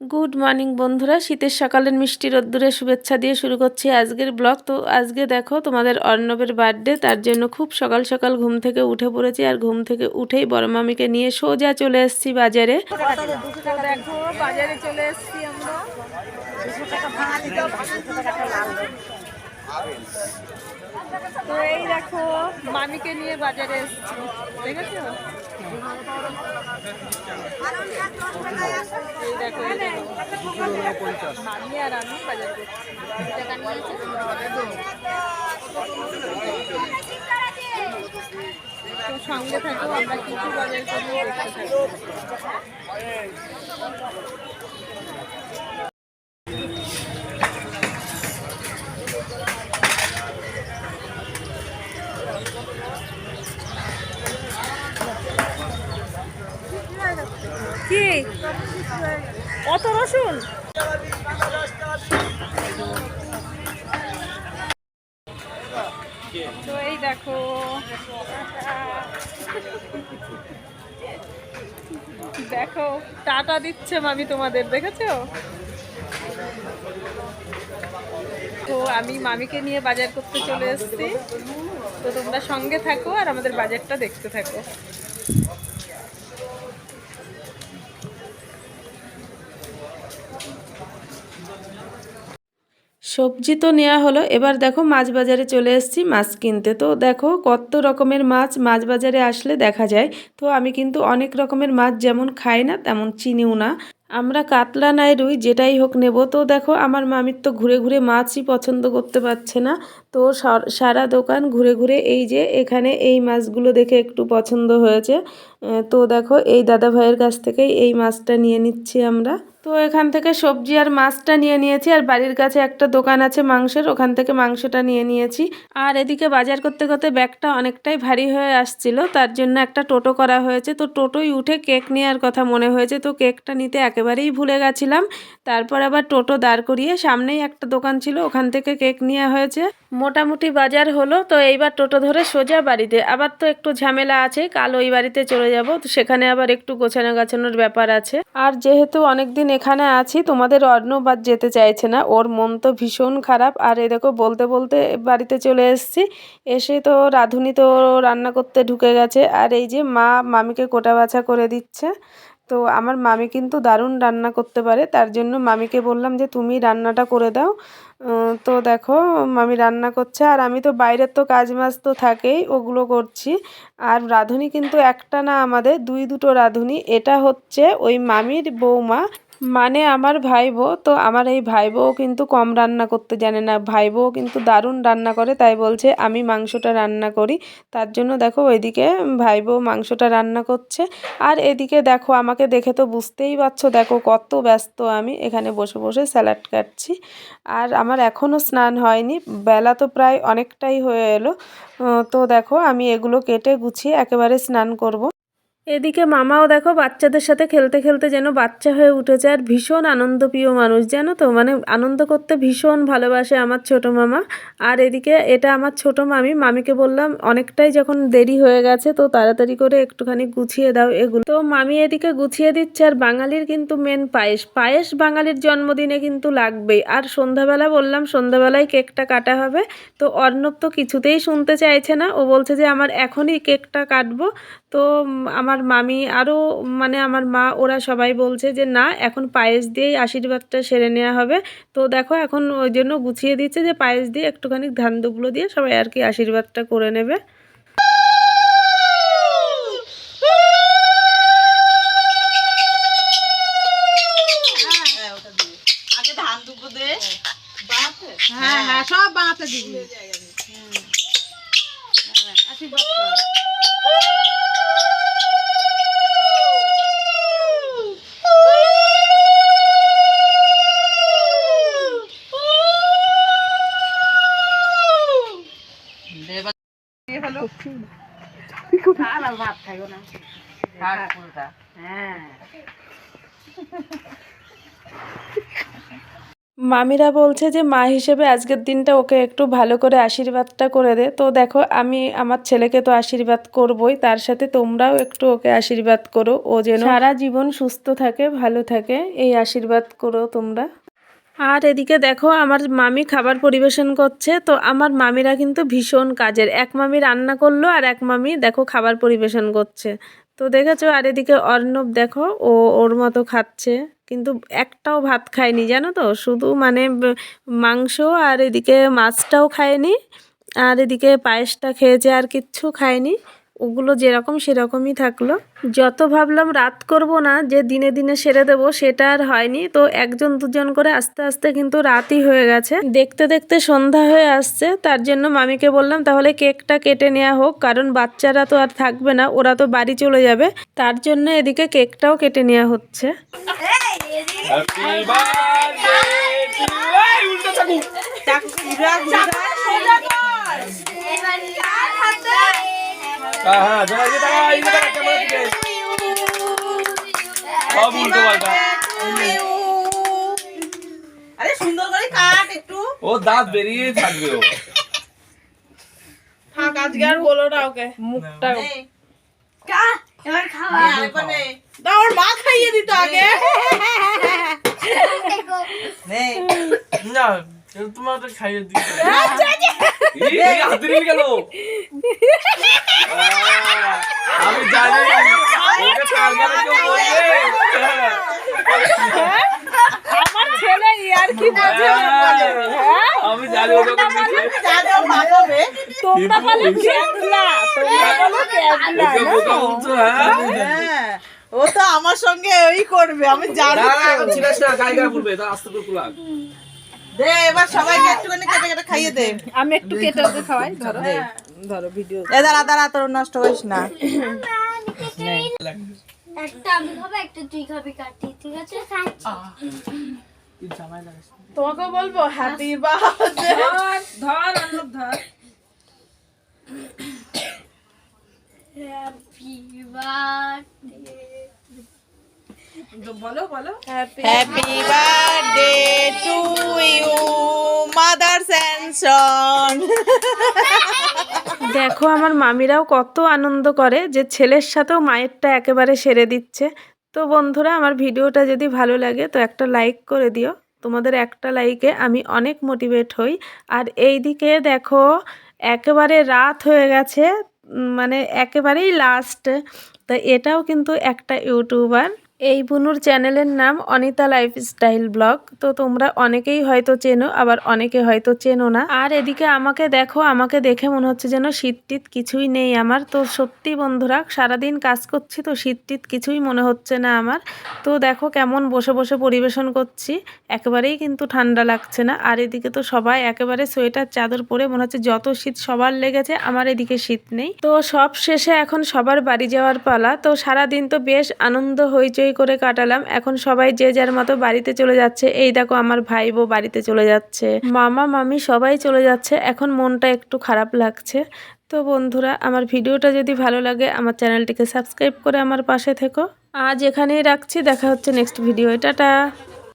Good morning বন্ধুরা। শীতের সকালের মিষ্টি রোদ্দুরে শুভেচ্ছা দিয়ে শুরু করছি আজকের ব্লগ। তো আজকে দেখো, তোমাদের অর্ণবের বার্থডে তার জন্য খুব সকাল সকাল ঘুম থেকে উঠে পড়েছি আর ঘুম থেকে উঠেই বড় মামিকে নিয়ে সোজা চলে এসেছি বাজারে। তো এই দেখো, মামিকে নিয়ে বাজারে এসেছি। দেখেছ? তো সঙ্গে থাকো আমরা কিছু বাজার করি দেখতে থাকব কি অত রসুন? তো এই দেখো। দেখো, টাটা দিচ্ছে মামি তোমাদের, দেখেছ? তো আমি মামিকে নিয়ে বাজার করতে চলে এসেছি। তো তোমরা সঙ্গে থাকো আর আমাদের বাজারটা দেখতে থাকো। সবজি তো নেওয়া হলো। এবার দেখো মাছ বাজারে চলে এসেছি, মাছ কিনতে। তো দেখো কত রকমের মাছ মাছ বাজারে আসলে দেখা যায়। তো আমি কিন্তু অনেক রকমের মাছ যেমন খাই না, তেমন চিনিও না। আমরা কাতলা, নাই রুই যেটাই হোক নেব। তো দেখো আমার মামির তো ঘুরে ঘুরে মাছই পছন্দ করতে পারছে না। তো সার- দোকান ঘুরে ঘুরে এই যে এখানে এই মাছগুলো দেখে একটু পছন্দ হয়েছে। তো দেখো এই দাদা ভাইয়ের কাছ থেকেই এই মাছটা নিয়ে নিচ্ছি আমরা। তো এখান থেকে সবজি আর মাছটা নিয়ে নিয়েছি, আর বাড়ির কাছে একটা দোকান আছে মাংসের, ওখান থেকে মাংসটা নিয়ে নিয়েছি। আর এদিকে বাজার করতে করতে ব্যাগটা অনেকটাই ভারী হয়ে আসছিল, তার জন্য একটা টোটো করা হয়েছে। তো টোটোই উঠে কেক নেওয়ার কথা মনে হয়েছে, তো কেকটা নিতে একেবারেই ভুলে গেছিলাম। তারপর আবার টোটো দাঁড় করিয়ে সামনেই একটা দোকান ছিল, ওখান থেকে কেক নেওয়া হয়েছে। মোটামুটি বাজার হলো, তো এইবার টোটো ধরে সোজা বাড়িতে। আবার তো একটু ঝামেলা আছে, কাল ওই বাড়িতে চলে যাব, তো সেখানে আবার একটু গোছানো গাছানোর ব্যাপার আছে। আর যেহেতু অনেকদিন এখানে আছি, তোমাদের অর্ণবাদ যেতে চাইছে না। ওর মন তো ভীষণ খারাপ। আর এ দেখো, বলতে বলতে বাড়িতে চলে এসেছি। এসে তো রাঁধুনি তো রান্না করতে ঢুকে গেছে। আর এই যে মা মামিকে কোটা বাছা করে দিচ্ছে। তো আমার মামি কিন্তু দারুণ রান্না করতে পারে। তার জন্য মামিকে বললাম যে, তুমি রান্নাটা করে দাও। তো দেখো, মামি রান্না করছে। আর আমি তো বাইরের তো কাজ মাছ তো থাকেই, ওগুলো করছি। আর রাঁধুনি কিন্তু একটা না আমাদের, দুই দুটো রাঁধুনি। এটা হচ্ছে ওই মামির বৌমা। মানে আমার ভাই বউ তো আমার এই ভাই বউ কিন্তু কম রান্না করতে জানে না। ভাই বউ কিন্তু দারুণ রান্না করে, তাই বলছে আমি মাংসটা রান্না করি। তার জন্য দেখো ওইদিকে ভাই বউ মাংসটা রান্না করছে। আর এদিকে দেখো, আমাকে দেখে তো বুঝতেই পারছ, দেখো কত ব্যস্ত আমি। এখানে বসে বসে স্যালাড কাটছি। আর আমার এখনও স্নান হয়নি, বেলা তো প্রায় অনেকটাই হয়ে এলো। তো দেখো আমি এগুলো কেটে গুছিয়ে একেবারে স্নান করব। এদিকে মামাও দেখো বাচ্চাদের সাথে খেলতে খেলতে যেন বাচ্চা হয়ে উঠেছে আর ভীষণ আনন্দপ্রিয় মানুষ, জানো তো? মানে আনন্দ করতে ভীষণ ভালোবাসে আমার ছোট মামা। আর এদিকে এটা আমার ছোট মামি, মামিকে বললাম, অনেকটাই যখন দেরি হয়ে গেছে তো তাড়াতাড়ি করে একটুখানি গুছিয়ে দাও এগুলো। তো মামি এদিকে গুছিয়ে দিচ্ছে আর বাঙালির কিন্তু মেন পায়েস। পায়েস বাঙালির জন্মদিনে কিন্তু লাগবেই। আর সন্ধ্যাবেলা বললাম, সন্ধ্যাবেলায় কেকটা কাটা হবে। তো অর্ণব তো কিছুতেই শুনতে চাইছে না। ও বলছে যে, আমার এখনই কেকটা কাটবো। তো আমার মামি আরও মানে আমার মা ওরা সবাই বলছে যে না এখন পায়েস দিয়েই আশীর্বাদটা সেরে নেওয়া হবে। তো দেখো এখন ওই জন্য গুছিয়ে দিচ্ছে যে পায়েস দিয়ে একটুখানি ধান দুগুলো দিয়ে সবাই আর কি আশীর্বাদটা করে নেবে। ধান হ্যাঁ হ্যাঁ সব বানাতে দিবি। আশীর্বাদ মামিরা বলছে যে মা হিসেবে আজকের দিনটা ওকে একটু ভালো করে আশীর্বাদটা করে দে। তো দেখো, আমি আমার ছেলেকে তো আশীর্বাদ করবই, তার সাথে তোমরাও একটু ওকে আশীর্বাদ করো। ও যেন সারা জীবন সুস্থ থাকে, ভালো থাকে, এই আশীর্বাদ করো তোমরা। আর এদিকে দেখো, আমার মামি খাবার পরিবেশন করছে, তো আমার মামিরা কিন্তু ভীষণ কাজের। এক মামি রান্না করল আর এক মামি দেখো খাবার পরিবেশন করছে। তো দেখেছ, আর এদিকে অর্ণব দেখো, ও ওর মতো খাচ্ছে, কিন্তু একটাও ভাত খায়নি, জানো তো? শুধু মানে মাংস আর এদিকে মাছটাও খায়নি, আর এদিকে পায়েসটা খেয়েছে আর কিচ্ছু খায়নি। ওগুলো যেরকম সেরকমই থাকল। যত ভাবলাম রাত করব না যে দিনে দিনে সেরে দেবো সেটা আর হয়নি। তো একজন দুজন করে আস্তে আস্তে কিন্তু রাতই হয়ে গেছে। দেখতে দেখতে সন্ধ্যা হয়ে আসছে তার জন্য মামিকে বললাম তাহলে কেকটা কেটে নেওয়া হোক কারণ বাচ্চারা তো আর থাকবে না ওরা তো বাড়ি চলে যাবে। তার জন্য এদিকে কেকটাও কেটে নেওয়া হচ্ছে হ্যাপি বার্থডে টু এই উল্টো চাকু হ্যাঁ হ্যাঁ জোড়া দিয়ে টাকা এই টাকা ক্যামেরা দিকে সব উল্টো পাল্টা আরে সুন্দর করে কাট একটু ও দাঁত বেরিয়ে থাকবে ও থাক আজকে আর বলো না ওকে মুখটা। দাও ওর মা খাইয়ে দিত আগে নে না তোমার তো খাইয়ে এই হাতে নিয়ে গেল আহ, আমি জানি ওকে টার্গেটে কেউ বলবে আমার ছেলে ইয়ার কি বোঝে না বলে, হ্যাঁ? আমি জানি ওকে মিশে জানে ওর মা খাবে তোমরা বলে ক্যাবলা তোমরা বলে ক্যাবলা ওকে বোকা বলছো হ্যাঁ হ্যাঁ ও তো আমার সঙ্গে ওই করবে আমি জানি না তো। এখন ছিলাস না গায়ে গায়ে পড়বে তা আস্তে করে কুলাক দে এবার সবাইকে একটুখানি কেটে কেটে খাইয়ে দে আমি একটু কেটে ওকে খাওয়াই ধরো ধরো ভিডিও এ দাঁড়া দাঁড়া তোর নষ্ট করিস না একটা আমি খাব একটা তুই খাবি কাটি ঠিক আছে তোমাকে বলব হ্যাপি বার্থডে ধর ধর বার্থডে বলো বলো। Happy birthday to you mother স্যানসন দেখো আমার মামিরাও কত আনন্দ করে যে ছেলের সাথেও মায়েরটা একেবারে সেরে দিচ্ছে। তো বন্ধুরা আমার ভিডিওটা যদি ভালো লাগে তো একটা লাইক করে দিও। তোমাদের একটা লাইকে আমি অনেক মোটিভেট হই। আর এই দিকে দেখো একেবারে রাত হয়ে গেছে মানে একেবারেই লাস্ট তো এটাও কিন্তু একটা ইউটিউবার এই বুনুর চ্যানেলের নাম অনিতা লাইফস্টাইল ব্লগ। তো তোমরা অনেকেই হয়তো চেনো, আবার অনেকে হয়তো চেনো না। আর এদিকে আমাকে দেখো, আমাকে দেখে মনে হচ্ছে যেন শীত টিত কিছুই নেই আমার। তো সত্যি বন্ধুরা, সারাদিন কাজ করছি তো শীত টিত কিছুই মনে হচ্ছে না আমার। তো দেখো কেমন বসে বসে পরিবেশন করছি, একেবারেই কিন্তু ঠান্ডা লাগছে না। আর এদিকে তো সবাই একেবারে সোয়েটার, চাদর পরে মনে হচ্ছে যত শীত সবার লেগেছে, আমার এদিকে শীত নেই। তো সব শেষে এখন সবার বাড়ি যাওয়ার পালা। তো সারাদিন তো বেশ আনন্দ, হইচই করে কাটালাম। এখন সবাই যে যার মতো বাড়িতে চলে যাচ্ছে। এই দেখো আমার ভাই বউ বাড়িতে চলে যাচ্ছে। মামা, মামি সবাই চলে যাচ্ছে। এখন মনটা একটু খারাপ লাগছে। তো বন্ধুরা, আমার ভিডিওটা যদি ভালো লাগে, আমার চ্যানেলটিকে সাবস্ক্রাইব করে আমার পাশে থেকো। আজ এখানেই রাখছি। দেখা হচ্ছে নেক্সট ভিডিও টাটা!